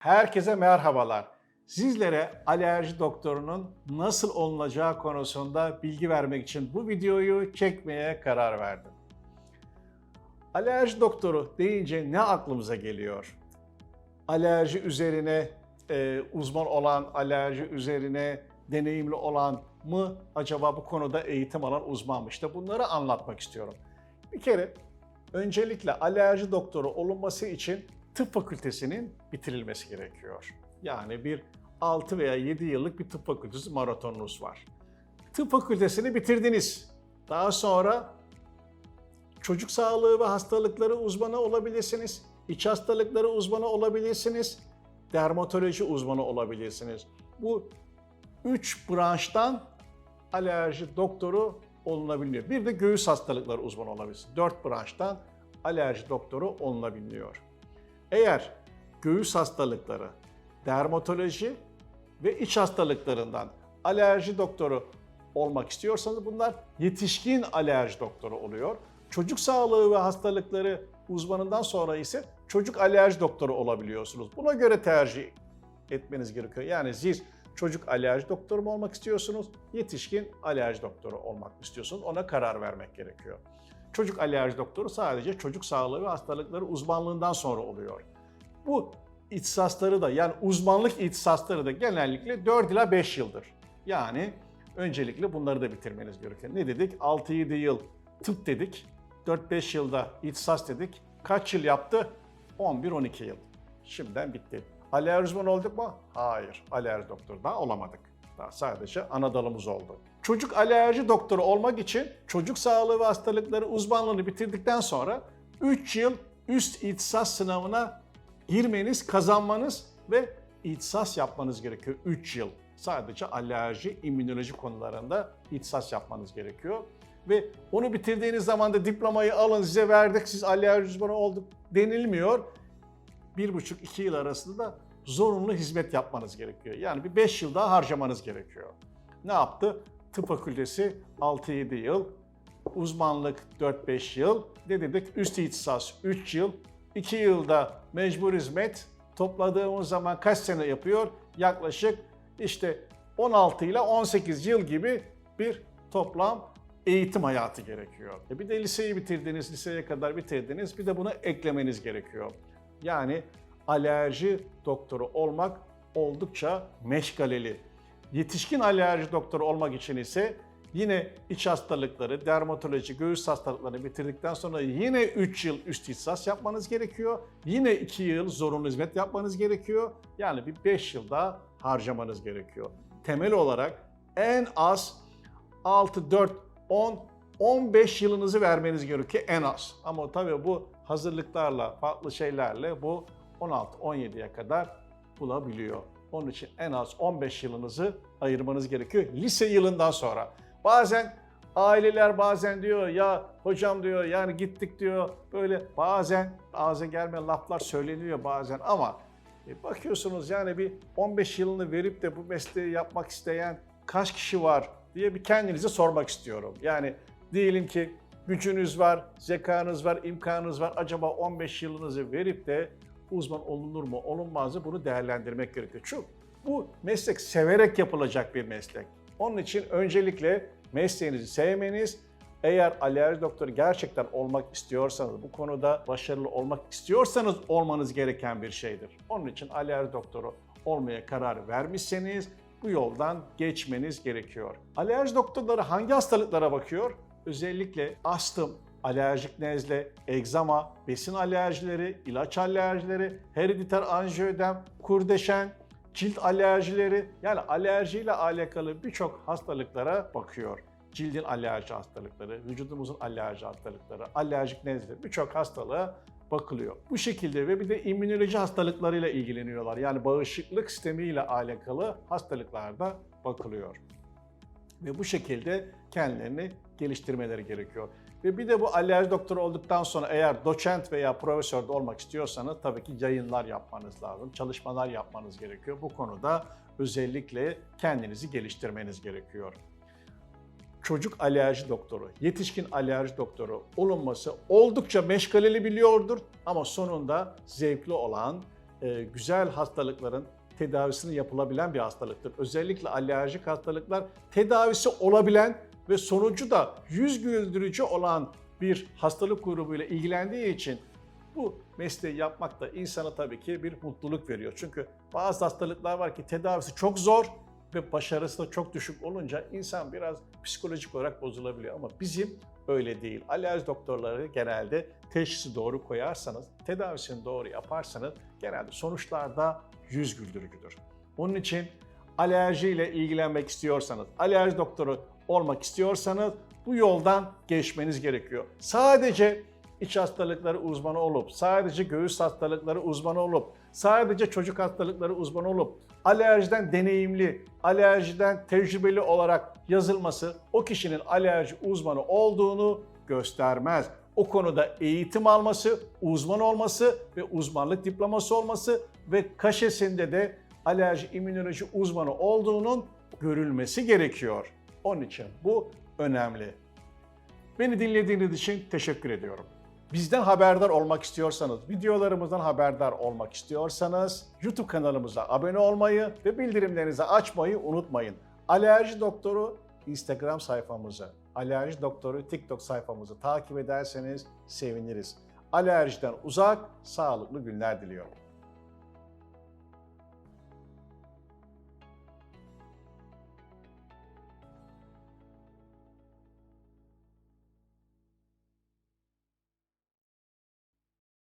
Herkese merhabalar. Sizlere alerji doktorunun nasıl olunacağı konusunda bilgi vermek için bu videoyu çekmeye karar verdim. Alerji doktoru deyince ne aklımıza geliyor? Alerji üzerine e, uzman olan, alerji üzerine deneyimli olan mı acaba bu konuda eğitim alan uzman mı? İşte bunları anlatmak istiyorum. Bir kere öncelikle alerji doktoru olunması için tıp fakültesinin bitirilmesi gerekiyor. Yani bir 6 veya 7 yıllık bir tıp fakültesi maratonunuz var. Tıp fakültesini bitirdiniz. Daha sonra çocuk sağlığı ve hastalıkları uzmanı olabilirsiniz. İç hastalıkları uzmanı olabilirsiniz. Dermatoloji uzmanı olabilirsiniz. Bu üç branştan alerji doktoru olunabiliyor. Bir de göğüs hastalıkları uzmanı olabilirsiniz. Dört branştan alerji doktoru olunabiliyor. Eğer göğüs hastalıkları, dermatoloji ve iç hastalıklarından alerji doktoru olmak istiyorsanız bunlar yetişkin alerji doktoru oluyor. Çocuk sağlığı ve hastalıkları uzmanından sonra ise çocuk alerji doktoru olabiliyorsunuz. Buna göre tercih etmeniz gerekiyor. Yani siz çocuk alerji doktoru mu olmak istiyorsunuz, yetişkin alerji doktoru olmak istiyorsunuz? Ona karar vermek gerekiyor. Çocuk alerji doktoru sadece çocuk sağlığı ve hastalıkları uzmanlığından sonra oluyor. Bu ihtisasları da yani uzmanlık ihtisasları da genellikle 4 ila 5 yıldır. Yani öncelikle bunları da bitirmeniz gerekiyor. Ne dedik? 6-7 yıl tıp dedik. 4-5 yılda ihtisas dedik. Kaç yıl yaptı? 11-12 yıl. Şimdiden bitti. Alerji uzmanı olduk mu? Hayır. Alerji doktoru daha olamadık. Daha sadece ana oldu. Çocuk alerji doktoru olmak için çocuk sağlığı ve hastalıkları uzmanlığını bitirdikten sonra 3 yıl üst ihtisas sınavına girmeniz, kazanmanız ve ihtisas yapmanız gerekiyor 3 yıl. Sadece alerji, immünoloji konularında ihtisas yapmanız gerekiyor. Ve onu bitirdiğiniz zaman da diplomayı alın size verdik, siz alerji uzmanı olduk denilmiyor. 1,5-2 yıl arasında da zorunlu hizmet yapmanız gerekiyor. Yani bir 5 yıl daha harcamanız gerekiyor. Ne yaptı? Tıp fakültesi 6-7 yıl, uzmanlık 4-5 yıl, ne dedik? Üst ihtisas 3 yıl, 2 yılda mecbur hizmet topladığımız zaman kaç sene yapıyor? Yaklaşık işte 16 ile 18 yıl gibi bir toplam eğitim hayatı gerekiyor. E bir de liseyi bitirdiniz, liseye kadar bitirdiniz, bir de buna eklemeniz gerekiyor. Yani alerji doktoru olmak oldukça meşgaleli. Yetişkin alerji doktoru olmak için ise yine iç hastalıkları, dermatoloji, göğüs hastalıklarını bitirdikten sonra yine 3 yıl üst ihtisas yapmanız gerekiyor. Yine 2 yıl zorunlu hizmet yapmanız gerekiyor. Yani bir 5 yıl daha harcamanız gerekiyor. Temel olarak en az 6, 4, 10, 15 yılınızı vermeniz gerekiyor en az. Ama tabii bu hazırlıklarla, farklı şeylerle bu 16-17'ye kadar bulabiliyor. Onun için en az 15 yılınızı ayırmanız gerekiyor lise yılından sonra. Bazen aileler bazen diyor ya hocam diyor yani gittik diyor böyle bazen ağza gelmeyen laflar söyleniyor bazen ama e, bakıyorsunuz yani bir 15 yılını verip de bu mesleği yapmak isteyen kaç kişi var diye bir kendinize sormak istiyorum. Yani diyelim ki gücünüz var, zekanız var, imkanınız var. Acaba 15 yılınızı verip de uzman olunur mu, olunmaz mı bunu değerlendirmek gerekiyor. Çünkü bu meslek severek yapılacak bir meslek. Onun için öncelikle mesleğinizi sevmeniz, eğer alerji doktoru gerçekten olmak istiyorsanız, bu konuda başarılı olmak istiyorsanız olmanız gereken bir şeydir. Onun için alerji doktoru olmaya karar vermişseniz bu yoldan geçmeniz gerekiyor. Alerji doktorları hangi hastalıklara bakıyor? Özellikle astım, alerjik nezle, egzama, besin alerjileri, ilaç alerjileri, herediter anjiödem, kurdeşen, cilt alerjileri yani alerjiyle alakalı birçok hastalıklara bakıyor. Cildin alerji hastalıkları, vücudumuzun alerji hastalıkları, alerjik nezle birçok hastalığa bakılıyor. Bu şekilde ve bir de immünoloji hastalıklarıyla ilgileniyorlar. Yani bağışıklık sistemiyle alakalı hastalıklarda bakılıyor. Ve bu şekilde kendilerini geliştirmeleri gerekiyor. Ve bir de bu alerji doktoru olduktan sonra eğer doçent veya profesör de olmak istiyorsanız tabii ki yayınlar yapmanız lazım, çalışmalar yapmanız gerekiyor. Bu konuda özellikle kendinizi geliştirmeniz gerekiyor. Çocuk alerji doktoru, yetişkin alerji doktoru olunması oldukça meşgaleli biliyordur ama sonunda zevkli olan e, güzel hastalıkların tedavisini yapılabilen bir hastalıktır. Özellikle alerjik hastalıklar tedavisi olabilen ve sonucu da yüz güldürücü olan bir hastalık grubuyla ilgilendiği için bu mesleği yapmak da insana tabii ki bir mutluluk veriyor. Çünkü bazı hastalıklar var ki tedavisi çok zor ve başarısı da çok düşük olunca insan biraz psikolojik olarak bozulabiliyor. Ama bizim öyle değil. Alerji doktorları genelde teşhisi doğru koyarsanız, tedavisini doğru yaparsanız genelde sonuçlarda yüz güldürücüdür. Onun için alerjiyle ilgilenmek istiyorsanız, alerji doktoru olmak istiyorsanız bu yoldan geçmeniz gerekiyor. Sadece iç hastalıkları uzmanı olup, sadece göğüs hastalıkları uzmanı olup, sadece çocuk hastalıkları uzmanı olup, alerjiden deneyimli, alerjiden tecrübeli olarak yazılması o kişinin alerji uzmanı olduğunu göstermez. O konuda eğitim alması, uzman olması ve uzmanlık diploması olması ve kaşesinde de alerji immünoloji uzmanı olduğunun görülmesi gerekiyor. Onun için bu önemli. Beni dinlediğiniz için teşekkür ediyorum. Bizden haberdar olmak istiyorsanız, videolarımızdan haberdar olmak istiyorsanız YouTube kanalımıza abone olmayı ve bildirimlerinizi açmayı unutmayın. Alerji Doktoru Instagram sayfamızı, Alerji Doktoru TikTok sayfamızı takip ederseniz seviniriz. Alerjiden uzak, sağlıklı günler diliyorum.